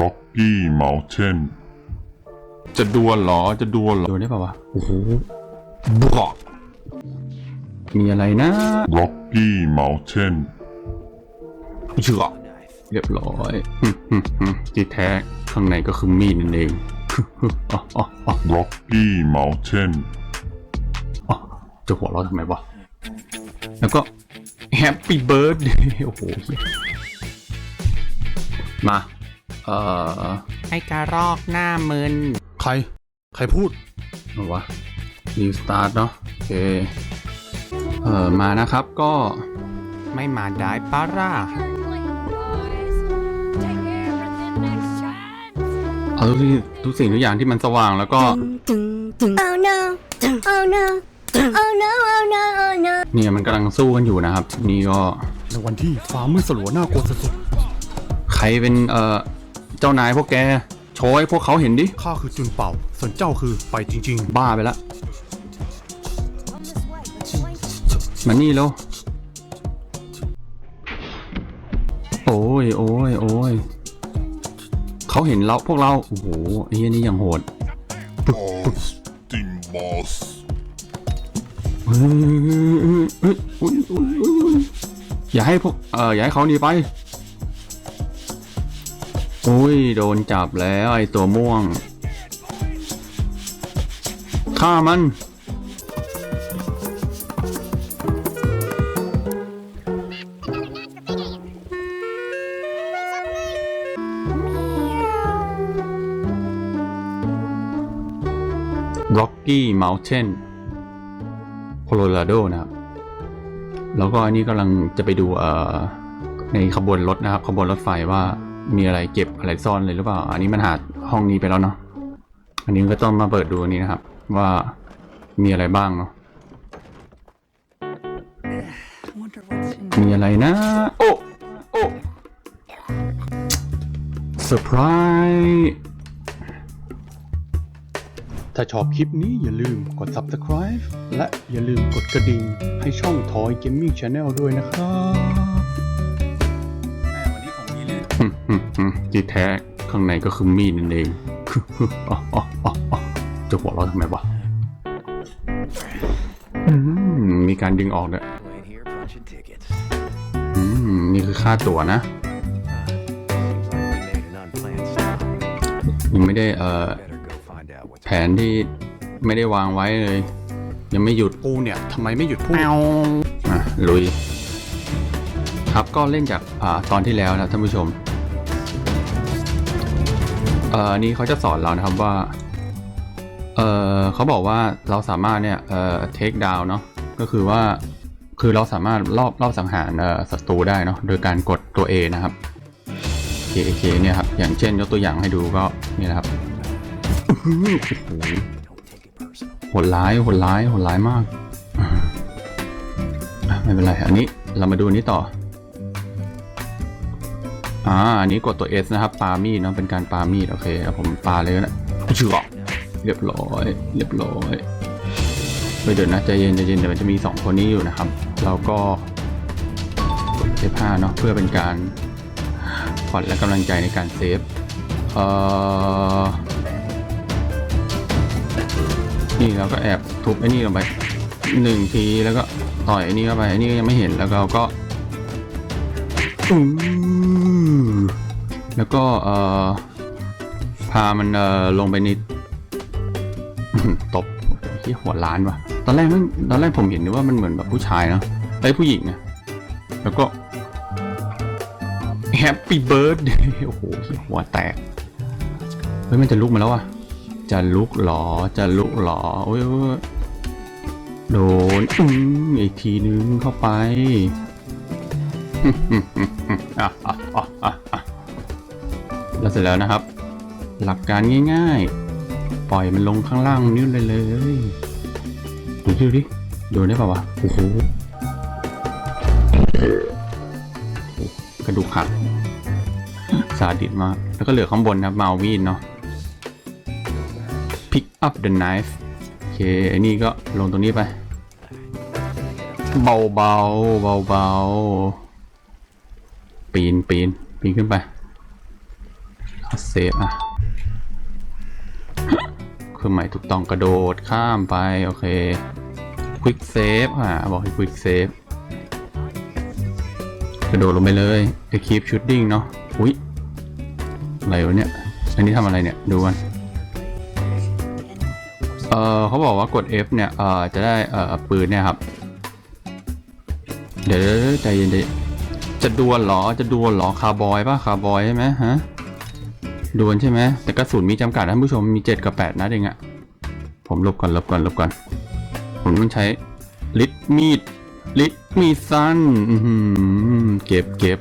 Rocky Mountain จะดวลเหรอ จะดวลเหรอดวลได้ป่าวะ โอ้โหบล็อกมีอะไรนะ Rocky Mountain เชื่อเรียบร้อยหึ่มหึ่มหึ่มที่แท้ข้างในก็คือมีดนั่นเองอ๋ออ๋ออ๋อ Rocky Mountain อ๋อจะหัวเราะทำไมวะ แล้วก็ Happy Birthday โอ้โหเหี้ยมา เอ่อไอ้กระรอกหน้ามึน ใคร ใครพูดเอาวะ New Start เนาะโอเค เอ่อมานะครับก็ไม่มาได้ปะล่ะเอาทุกสิ่งทุกสิ่งทุกอย่างที่มันสว่างแล้วก็ Oh no! Oh no! Oh no! Oh no! Oh no! เนี่ยมันกำลังสู้กันอยู่นะครับ นี่ก็ในวันที่ฟ้ามืดสลัวน่ากลัวสุดใครเป็นเอ่อ เจ้านายพวกแก โชว์ให้พวกเขาเห็นดิๆข้าคือจุนเป่า ส่วนเจ้าคือไปจริง บ้าไปละมานี่แล้ว โอ้ยโอ้ยโอ้ยเขาเห็นเราพวกเรา โอ้โหไอ้เหี้ยนี่ยังโหด Austin Moss เฮ้ยเฮ้ยเฮ้ยอุ๊ยอุ๊ยอุ๊ยอุ๊ยอย่าให้พวกเอ่ออย่าให้เขาหนีไปโอ้ยโดนจับแล้วไอตัวม่วงฆ่ามัน Rocky Mountain Colorado นะครับ แล้วก็อันนี้กำลังจะไปดูเอ่อในขบวนรถนะครับ ขบวนรถไฟว่า มีอะไรเก็บอะไรซ่อนเลยหรือเปล่า อันนี้มันหาห้องนี้ไปแล้วเนาะ อันนี้ก็ต้องมาเปิดดูนี้นะครับ ว่ามีอะไรบ้างเนาะ มีอะไรนะ โอ้ โอ้เซอร์ไพรส์ถ้าชอบคลิปนี้อย่าลืมกด subscribe และอย่าลืมกดกระดิ่งให้ช่อง Toy Gaming Channel ด้วยนะครับ ที่แท้ข้างในก็คือมีดนั่นเองอ๋ออ๋ออ๋ออ๋อจะหัวเราะทำไมวะอืมมีการดึงออกด้วย Playing here, punching tickets. อืมนี่คือค่าตั๋วนะ Seems like we made an unplanned stop. ยังไม่ได้เอ่อ Better go find out what's แผนที่ไม่ได้วางไว้เลย ยังไม่หยุดกูเนี่ยทำไมไม่หยุดพูดอะลุย ครับก็เล่นจากอ่าตอนที่แล้วนะท่านผู้ชม เอ่ออันนี้เขาจะสอนเรานะครับว่า เอ่อเขาบอกว่าเราสามารถเนี่ย เอ่อเทคดาวเนาะ ก็คือว่า คือเราสามารถรอบรอบสังหารเอ่อศัตรูได้เนาะ โดยการกดตัว A นะครับ K A K เนี่ยครับ อย่างเช่นยกตัวอย่างให้ดูก็นี่นะครับโหหดร้ายโหดร้ายโหดร้ายมาก ไม่เป็นไร อันนี้เรามาดูนี้ต่อ อ่าอันนี้กดตัว S นะครับปามีดเนาะเป็นการปามีดโอเคผมปาเลยนะเชื่อเรียบร้อย เรียบร้อยเฮ้ยเดี๋ยวนะใจเย็นใจเย็นเดี๋ยวมันจะมีสองคนนี้อยู่นะครับ เราก็กด F5 เนาะเพื่อเป็นการผ่อนและกำลังใจในการเซฟเอ่อนี่เราก็แอบทุบไอ้นี่ลงไปหนึ่งทีแล้วก็ต่อยไอ้นี่เข้าไปไอ้นี่ก็ยังไม่เห็นแล้วเราก็ อือแล้วก็เอ่อพามันเอ่อลงไปในตบที่หัวล้านว่ะ ตอนแรกมันตอนแรกผมเห็นนึกว่ามันเหมือนแบบผู้ชายเนาะไอ้ผู้หญิงนะแล้วก็แฮปปี้เบิร์ดโอ้โหหัวแตก เฮ้ย มันจะลุกมาแล้วอะ จะลุกหรอ จะลุกหรอ โอ้ยโอ้ยโดนอืมอีกทีนึงเข้าไป แล้วเสร็จแล้วนะครับ หลักการง่ายๆ ปล่อยมันลงข้างล่างนิ้วเลยเลยดูดิดิโดนได้ป่าวะโอ้โหกระดูกหักสาดิตมาก แล้วก็เหลือข้างบนนะมามีดเนาะ pick up the knife โอเคไอ้นี่ก็ลงตรงนี้ไป เบาเบาเบาเบาๆ ปีนปีนปีนขึ้นไปเซฟอะเครื่องหมายถูกต้องกระโดดข้ามไป โอเคควิกเซฟอะ บอกให้ควิกเซฟกระโดดลงไปเลย The keep shooting เนาะอุ๊ยอะไรวะเนี่ย อันนี้ทำอะไรเนี่ย ดูกันเออเขาบอกว่ากด F เนี่ย เออจะได้เออปืนเนี่ยครับ เดี๋ยวเดี๋ยวใจเย็นดิ จะดวลเหรอ จะดวลเหรอคาร์บอยป่ะคาร์บอยใช่ไหมฮะดวลใช่ไหมแต่กระสุนมีจำกัดท่านผู้ชมมี7กับ8นัดเองอะผมลบก่อนลบก่อนลบก่อน ผมต้องใช้ลิดมีดลิดมีดสั้นเก็บเก็บ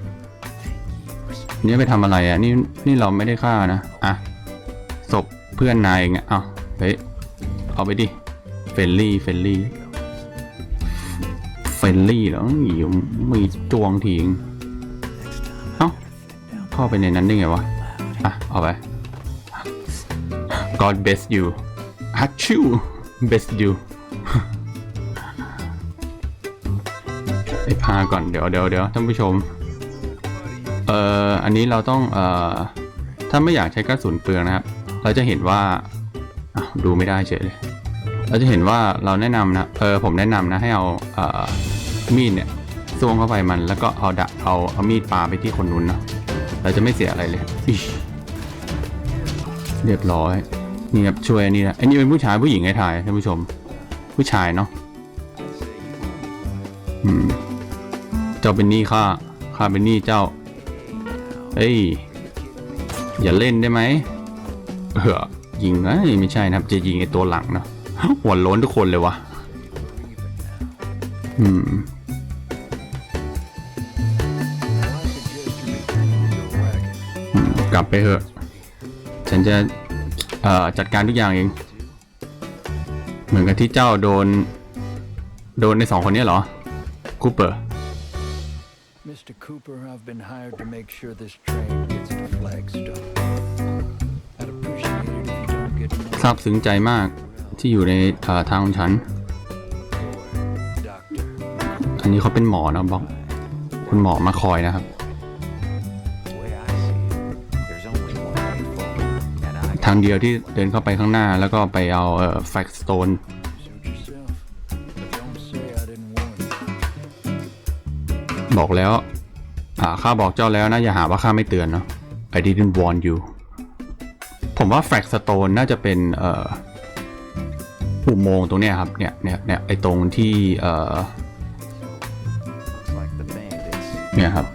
นี่ไปทำอะไรอะนี่นี่เราไม่ได้ฆ่านะอะศพเพื่อนนายเองอะเอาเฮ้ยเอาไปดิเฟลลี่เฟลลี่เฟลลี่เหรออยู่มีจวงทิ้งเอ้า เข้าไปในนั้นได้ไงวะ อะ เอาไป God bless you ฮักชู best you ไอพาก่อนเดี๋ยวเดี๋ยวเดี๋ยวท่านผู้ชม เอ่อ อันนี้เราต้องเอ่อ ถ้าไม่อยากใช้กระสุนเปลืองนะครับ เราจะเห็นว่าดูไม่ได้เฉยเลย เราจะเห็นว่าเราแนะนำนะ เออ ผมแนะนำนะให้เอาเอ่อมีดเนี่ยซวงเข้าไปมันแล้วก็เอาดะเอาเอามีดปาไปที่คนนู้นเนาะ เราจะไม่เสียอะไรเลยเรียบร้อยนี่ครับช่วยอันนี้นะอันนี้เป็นผู้ชายผู้หญิงให้ถ่ายท่านผู้ชม ผู้ชายเนาะอืมเจ้าเป็นหนี้ข้าข้าเป็นหนี้เจ้า เอ้ยอย่าเล่นได้ไหมเออยิงไอ้ไม่ใช่นะครับ จะยิงไอ้ตัวหลังเนาะหัวล้นทุกคนเลยวะอืม กลับไปเถอะ ฉันจะเอ่อจัดการทุกอย่างเอง เหมือนกับที่เจ้าโดน โดนในสองคนเนี้ยเหรอ คูเปอร์ Mr. Cooper, I've been hired to make sure this train gets to Flagstone. I'd appreciate it if you don't get ซาบซึ้งใจมากที่อยู่ในเอ่อทางของฉัน doctor. อันนี้เขาเป็นหมอนะบอก คุณหมอมาคอยนะครับางเดียวที่เดินเข้าไปข้างหน้าแล้วก็ไปเอาเอ่อแฟกสโตนบอกแล้วอ่าข้าบอกเจ้าแล้วนะ อย่าหาว่าข้าไม่เตือนเนาะ I didn't warn you ผมว่าแฟกสโตนน่าจะเป็นเอ่ออุโมงค์ตรงเนี้ยครับ เนี่ยเนี่ยเนี่ยไอตรงที่เอ่อเนี่ยครับ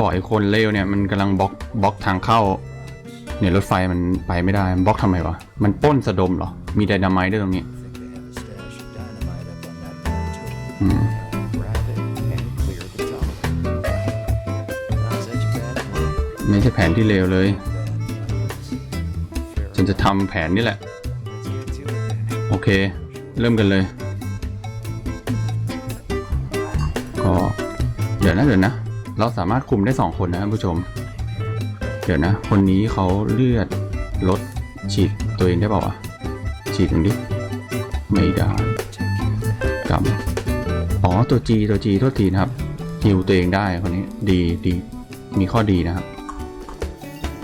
บอกไอคนเลวเนี่ยมันกำลังบล็อกบล็อกทางเข้า เนี่ยรถไฟมันไปไม่ได้มันบล็อกทำไมวะ มันป้นสะดมเหรอ มีไดนาไมต์ด้วยตรงนี้อืมไม่ใช่แผนที่เลวเลย ฉันจะทำแผนนี่แหละ โอเค เริ่มกันเลย ก็ เดี๋ยวนะเดี๋ยวนะ เราสามารถคุมได้สองคนนะท่านผู้ชม เดี๋ยวนะ คนนี้เขาเลือดลดฉีดตัวเองได้เปล่าวะฉีดหนึ่งดิ ไม่ได้กำอ๋อตัว G ตัว G โทษทีนะครับฮิวตัวเองได้คนนี้ดีดีมีข้อดีนะครับ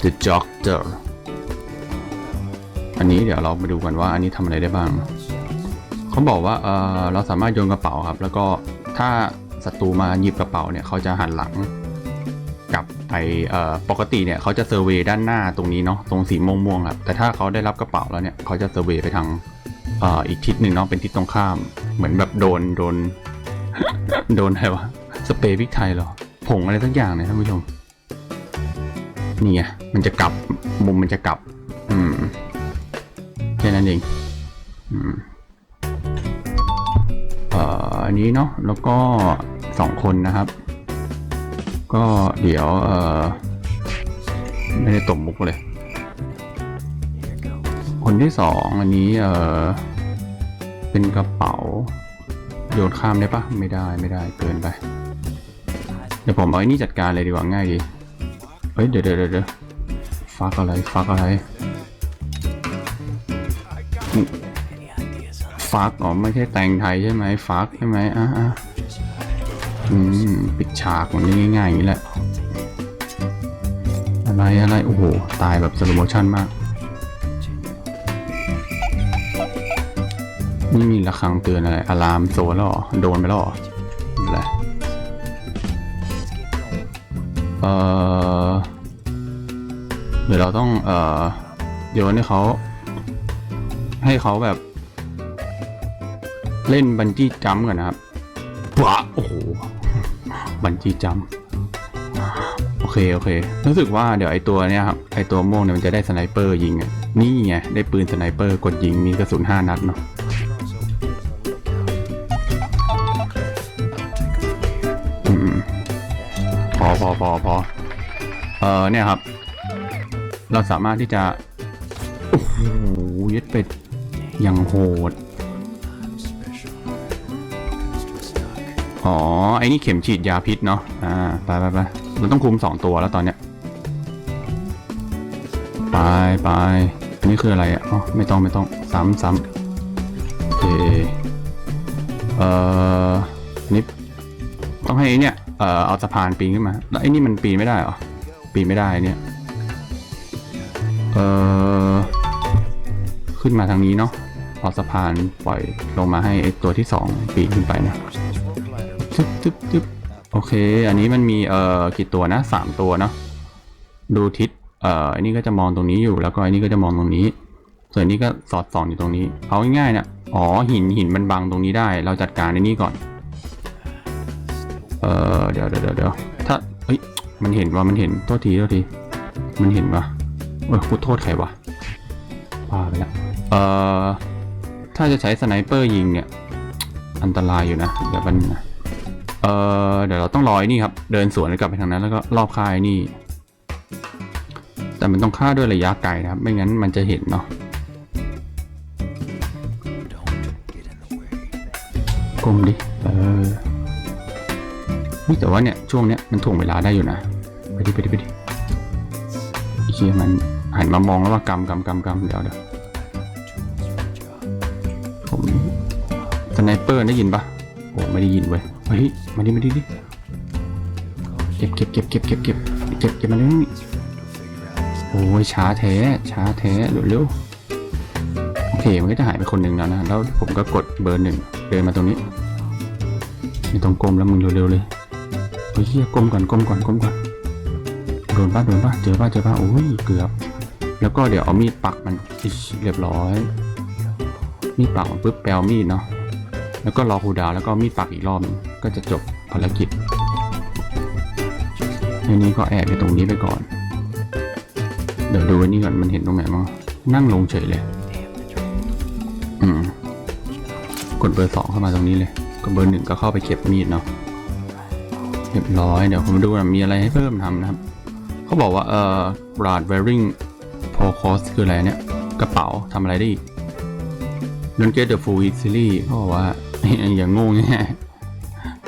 The Doctor อันนี้เดี๋ยวเรามาดูกันว่าอันนี้ทำอะไรได้บ้าง เขาบอกว่าเออเราสามารถโยนกระเป๋าครับ แล้วก็ถ้า ศัตรูมาหยิบกระเป๋าเนี่ยเขาจะหันหลังกลับไปเอ่อปกติเนี่ยเขาจะเซอร์เวยด้านหน้าตรงนี้เนาะตรงสีม่วงๆครับแต่ถ้าเขาได้รับกระเป๋าแล้วเนี่ยเขาจะเซอร์เวยไปทางเอ่ออีกทิศหนึ่งเนาะเป็นทิศตรงข้าม เหมือนแบบโดนโดน โดนอะไรวะสเปรย์พริกไทยเหรอผงอะไรสักอย่างเนี่ยท่านผู้ชมนี่ไงมันจะกลับมุมมันจะกลับ อืมแค่นั้นเองอืมเอ่ออันนี้เนาะแล้วก็ สองคนนะครับ ก็เดี๋ยวเออไม่ได้ตบมุกเลย คนที่สองอันนี้เออเป็นกระเป๋า โยนข้ามได้ปะไม่ได้ไม่ได้เกินไป เดี๋ยวผมเอาไอ้นี่จัดการเลยดีกว่าง่ายดีเฮ้ยเดี๋ยวเดี๋ยวเดี๋ยวฟักอะไรฟักอะไรฟักอ๋อไม่ใช่แตงไทยใช่ไหมฟักใช่ไหมอะอะ อืมปิดฉากมันได้ง่ายๆอย่างนี้แหละ อะไรอะไรโอ้โห ตายแบบสโลโมชั่นมาก นี่มีระฆังเตือนอะไรอะลามโซนแล้วหรอ โดนไปแล้วหรออะไรเออเดี๋ยวเราต้อง เอ่อโยนให้เขาให้เขาแบบ เล่นบันจี้จัมป์ก่อนนะครับปะโอ้โห บันจี้จัมโอเคโอเครู้สึกว่าเดี๋ยวไอตัวเนี้ยครับไอตัวม่วงเนี่ยมันจะได้สไนเปอร์ยิงนี่ไงได้ปืนสไนเปอร์กดยิงมีกระสุนห้านัดเนาะพอพอพอพอเออเนี่ยครับ เราสามารถที่จะ โอ้โหยึดเป็ดอย่างโหด อ๋อ ไอ้นี่เข็มฉีดยาพิษเนาะ อ่า ไปไปไปเราต้องคุมสองตัวแล้วตอนเนี้ย ไปไปอันนี้คืออะไรอะ อ๋อ ไม่ต้องไม่ต้อง ซ้ำซ้ำโอเคเอ่ออันนี้ต้องให้เนี่ย เอ่อ เอาสะพานปีนขึ้นมา แล้วไอ้นี่มันปีนไม่ได้เหรอ ปีนไม่ได้เนี่ย เอ่อ ขึ้นมาทางนี้เนาะ เอาสะพานปล่อยลงมาให้ไอ้ตัวที่สองปีนขึ้นไปนะ จึ๊บจึ๊บจึ๊บโอเค อันนี้มันมีเอ่อกี่ตัวนะสามตัวเนาะดูทิศเอ่ออันนี้ก็จะมองตรงนี้อยู่แล้วก็อันนี้ก็จะมองตรงนี้ ส่วนนี้ก็สอดส่องอยู่ตรงนี้เอาง่ายๆเนี่ยอ๋อหินหินมันบังตรงนี้ได้ เราจัดการในนี้ก่อน เออเดี๋ยวเดี๋ยวเดี๋ยวถ้าเฮ้ยมันเห็นว่ามันเห็นโทษทีโทษทีมันเห็นปะเอ้ยพูดโทษใครวะพาไปแล้วเอ่อถ้าจะใช้สไนเปอร์ยิงเนี่ย อันตรายอยู่นะเดี๋ยวมันนะ เออเดี๋ยวเราต้องรอไอ้นี่ครับ เดินสวนกลับไปทางนั้นแล้วก็รอบค่ายนี่ แต่มันต้องฆ่าด้วยระยะไกลนะครับ ไม่งั้นมันจะเห็นเนาะกลมดิ เออนี่แต่ว่าเนี่ย ช่วงเนี้ยมันถ่วงเวลาได้อยู่นะ ไปดิไปดิไปดิไอ้เชี่ยมันหันมามองแล้วว่ากำกำกำกำเดี๋ยวเดี๋ยวผมสไนเปอร์ได้ยินปะโอ้ไม่ได้ยินเว้ย เฮ้ยมาดิมาดิดิเก็บเก็บเก็บเก็บเก็บเก็บเก็บเก็บมาเลยโอ้ยช้าแท้ช้าแท้เร็วเร็วโอเคมันก็จะหายไปคนหนึ่งแล้วนะแล้วผมก็กดเบอร์หนึ่งเดินมาตรงนี้ไม่ต้องก้มแล้วมึงเร็วๆเลยเฮ้ยเหี้ยก้มก่อนก้มก่อนก้มก่อนโดนป้าโดนป้าเจอป้าเจอป้าโอ้ยเกือบ แล้วก็เดี๋ยวเอามีดปักมันเรียบร้อย มีดปักมันปุ๊บแปลมีดเนาะแล้วก็รอคูดาวแล้วก็มีดปักอีกรอบนึง ก็จะจบภารกิจทีนี้ก็แอบอยู่ตรงนี้ไปก่อน เดี๋ยวดูอันนี้ก่อนมันเห็นตรงไหนมั้งนั่งลงเฉยเลย อืม กดเบอร์สองเข้ามาตรงนี้เลยก็เบอร์หนึ่งก็เข้าไปเก็บมีดเนาะเรียบร้อยเดี๋ยวผมดูว่ามีอะไรให้เพิ่มทำนะครับ เขาบอกว่าเอ่อ brad wearing p o c o s คืออะไรเนี่ย กระเป๋าทำอะไรได้อีก don't get the full easily เขาบอกว่า อย่างงงแง่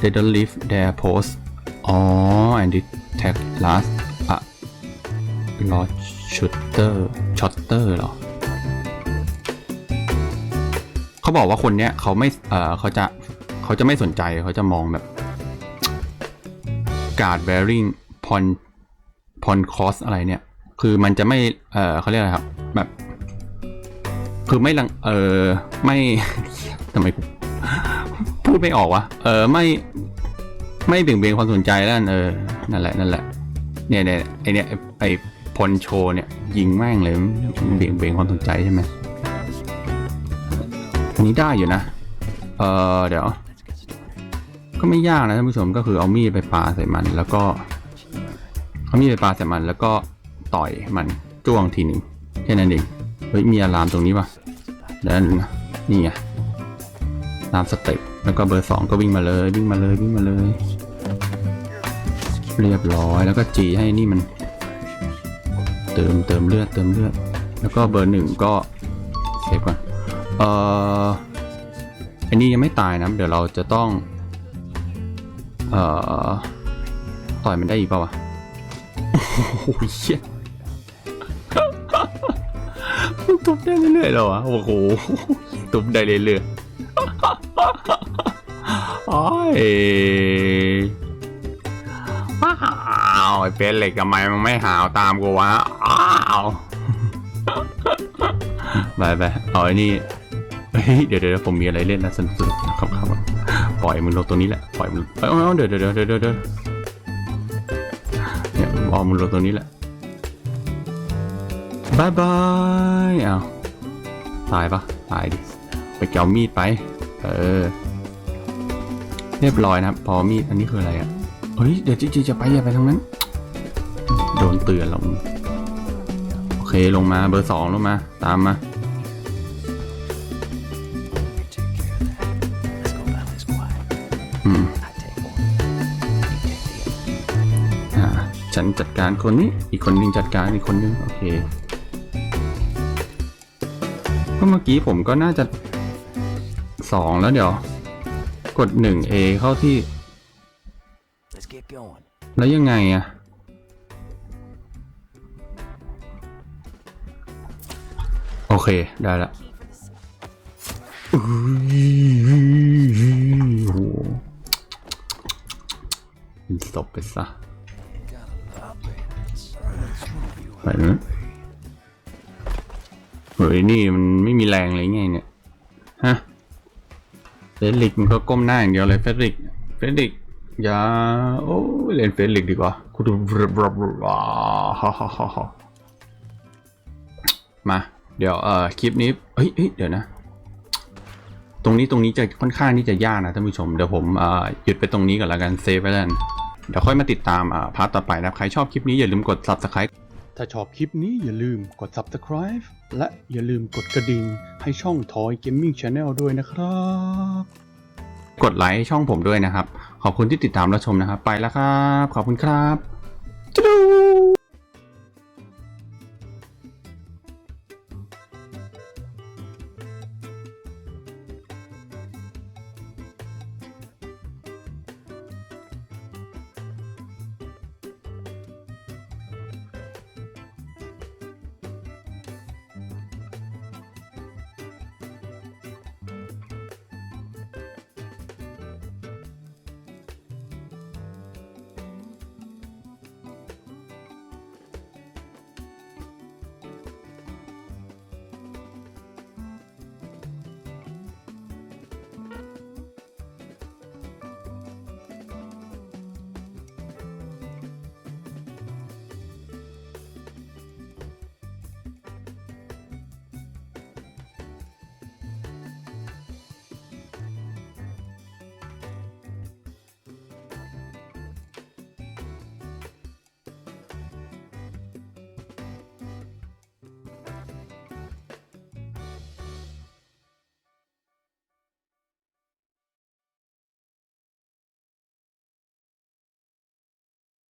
they don't leave their post อ๋อ and detect last a lot shooter shotter หรอ เขาบอกว่าคนเนี้ยเขาไม่ เออเขาจะ เขาจะไม่สนใจ เขาจะมองแบบ guard wearing pon pon cos อะไรเนี่ย คือมันจะไม่ เออเขาเรียกอะไรครับ แบบ คือไม่ลัง เออไม่ทำไม พูดไม่ออกวะเออไม่ไม่เบี่ยงเบนความสนใจแล้วเออนั่นแหละนั่นแหละเนี่ยเนี่ยไอเนี่ยไอพลโชเนี่ยยิงแม่งเลยมันเบี่ยงเบนความสนใจใช่ไหมอันนี้ได้อยู่นะเออเดี๋ยว ก็ไม่ยากนะท่านผู้ชมก็คือเอามีดไปปาใส่มัน แล้วก็เอามีดไปปาใส่มันแล้วก็ต่อยมันจ้วงทีหนึ่งแค่นั้นเองเฮ้ยมีอะลามตรงนี้ปะเดี๋ยวนะนี่ไงตามสเต็ป แล้วก็เบอร์สองก็วิ่งมาเลยวิ่งมาเลยวิ่งมาเลย เรียบร้อยแล้วก็จีให้นี่มัน เติมเติมเลือดเติมเลือด แล้วก็เบอร์หนึ่งก็เซฟก่อนเอ่ออันนี้ยังไม่ตายนะ เดี๋ยวเราจะต้อง เอ่อ ต่อยมันได้อีกเปล่าวะ โอ้โหเหี้ยมันทุบได้เรื่อยๆเหรอวะ โอ้โหทุบได้เรื่อยๆ โอ้ยว้าวไอ้เฟสเหล็กทำไมมันไม่หาวตามกูวะอ้าวไปไปเอาไอ้นี่เฮ้ยเดี๋ยวเดี๋ยวผมมีอะไรเล่นนะสนุกๆนะครับครับปล่อยมึงลงตัวนี้แหละปล่อยมึงเอ้ยเดี๋ยวเดี๋ยวเดี๋ยวเดี๋ยวเดี๋ยวเนี่ยเอามึงลงตัวนี้แหละบายบายอ้าวตายปะตายดิไปเกี่ยวมีดไป เออ เรียบร้อยนะครับ พอมีดอันนี้คืออะไรอะเฮ้ยเดี๋ยวจีจีจะไปอย่าไปทางนั้น โดนเตือนแล้วมึงโอเคลงมาเบอร์สองลงมา ตามมาอืมอ่าฉันจัดการคนนี้ อีกคนนึงจัดการอีกคนนึงโอเคเพราะเมื่อกี้ผมก็น่าจะสองแล้วเดี๋ยว กดหนึ่ง A เข้าที่ Let's get going. แล้วยังไงอะโอเค ได้ละอุ้ยโอ้โหเป็นศพไปซะไปนะเฮ้ยนี่มันไม่มีแรงเลยไงเนี่ยฮะ เฟดริกมันก็ก้มหน้าอย่างเดียวเลยเฟดริกเฟดริกอย่าโอ้เล่นเฟซลิกดีกว่ากูดูบลบลบลาฮ่าฮ่าฮ่าฮ่ามา เดี๋ยวเอ่อคลิปนี้เฮ้ยเดี๋ยวนะ ตรงนี้ตรงนี้จะค่อนข้างที่จะยากนะท่านผู้ชมเดี๋ยวผมเอ่อหยุดไปตรงนี้ก่อนละกันเซฟไว้แล้วเดี๋ยวค่อยมาติดตามอ่าพาร์ทต่อไปนะใครชอบคลิปนี้อย่าลืมกด subscribe ถ้าชอบคลิปนี้อย่าลืมกด subscribe และอย่าลืมกดกระดิ่งให้ช่องทอย Gaming Channel ด้วยนะครับ กดไลค์ช่องผมด้วยนะครับ ขอบคุณที่ติดตามรับชมนะครับ ไปแล้วครับ ขอบคุณครับ